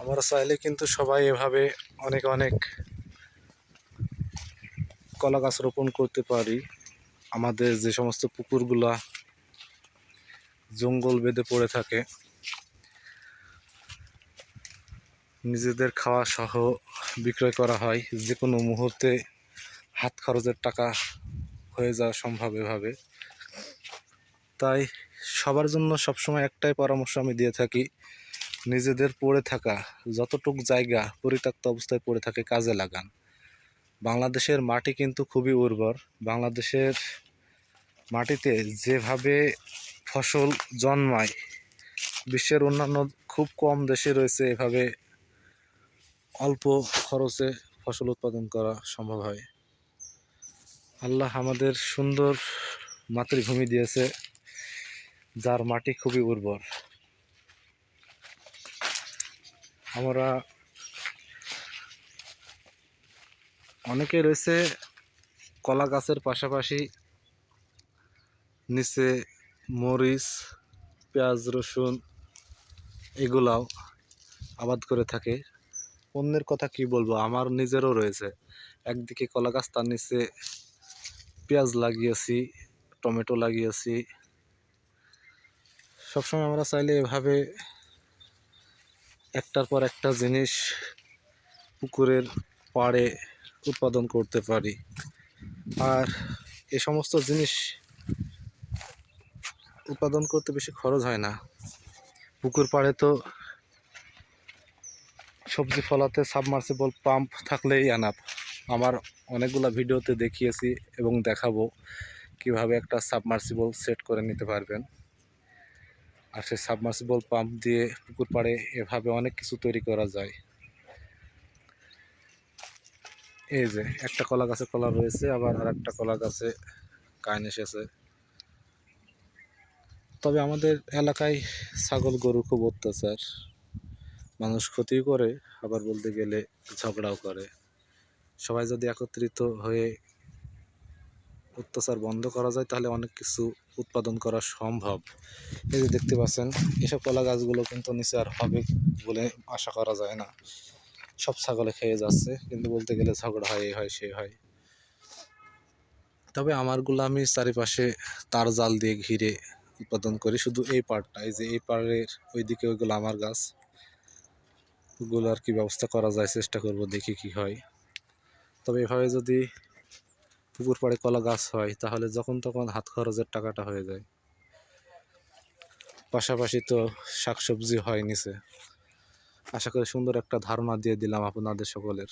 আমরা চাইলে কিন্তু সবাই এভাবে অনেক অনেক কলা গাছ রোপণ করতে পারি। আমাদের যে সমস্ত পুকুরগুলা জঙ্গল বেঁধে পড়ে থাকে, নিজেদের খাওয়া সহ বিক্রয় করা হয়। যে কোনো মুহূর্তে হাত খরচের টাকা হয়ে যাওয়া সম্ভব এভাবে। তাই সবার জন্য সবসময় একটাই পরামর্শ আমি দিয়ে থাকি, নিজেদের পড়ে থাকা, যতটুক জায়গা পরিত্যক্ত অবস্থায় পড়ে থাকে কাজে লাগান। বাংলাদেশের মাটি কিন্তু খুবই উর্বর। বাংলাদেশের মাটিতে যেভাবে ফসল জন্মায়, বিশ্বের অন্যান্য খুব কম দেশে রয়েছে এভাবে অল্প খরচে ফসল উৎপাদন করা সম্ভব হয়। আল্লাহ আমাদের সুন্দর মাতৃভূমি দিয়েছে, যার মাটি খুবই উর্বর। আমরা অনেকে রয়েছে কলা গাছের পাশাপাশি নিচে মরিচ, পেঁয়াজ, রসুন এগুলাও আবাদ করে থাকে। অন্যের কথা কি বলব? আমার নিজেরও রয়েছে। একদিকে কলা গাছ, তার নিচে পেঁয়াজ লাগিয়েছি, টমেটো লাগিয়েছি। সবসময় আমরা চাইলে এভাবে একটার পর একটা জিনিস পুকুরের পাড়ে উৎপাদন করতে পারি। আর এ সমস্ত জিনিস উৎপাদন করতে বেশি খরচ হয় না। পুকুর পাড়ে তো সবজি ফলাতে, সাবমার্সিবল পাম্প থাকলেই আনাপ। আমার অনেকগুলো ভিডিওতে দেখিয়েছি এবং দেখাবো কীভাবে একটা সাবমার্সিবল সেট করে নিতে পারবেন। আর সেই সাবমার্সিবল পাম্প দিয়ে পুকুর পাড়ে এভাবে অনেক কিছু তৈরি করা যায়। এই যে, একটা কলা গাছে কলা রয়েছে, আবার আর একটা কলা গাছে কাইন এসেছে। তবে আমাদের এলাকায় ছাগল গরু খুব অত্যাচার। মানুষ ক্ষতিও করে, আবার বলতে গেলে ঝগড়াও করে। সবাই যদি একত্রিত হয়ে অত্যাচার বন্ধ করা যায়, তাহলে অনেক কিছু উৎপাদন করা সম্ভব। এই যে দেখতে পাচ্ছেন, এসব কলা গাছগুলো কিন্তু নিচে আর হবে বলে আশা করা যায় না। সব ছাগলে খেয়ে যাচ্ছে, কিন্তু বলতে গেলে ঝগড়া হয় এই হয়, সে হয়। তবে আমারগুলো আমি চারিপাশে তার জাল দিয়ে ঘিরে উৎপাদন করি, শুধু এই পাড়টা, এই যে এই পাড়ের ওইদিকে ওইগুলো আমার গাছ। ওগুলো আর কি ব্যবস্থা করা যায়, চেষ্টা করব দেখি কি হয়। তবে এভাবে যদি পুকুর পাড়ে কলা গাছ হয়, তাহলে যখন তখন হাত খরচের টাকাটা হয়ে যায়। পাশাপাশি তো শাকসবজি হয় নিচে। আশা করি সুন্দর একটা ধারণা দিয়ে দিলাম আপনাদের সকলের।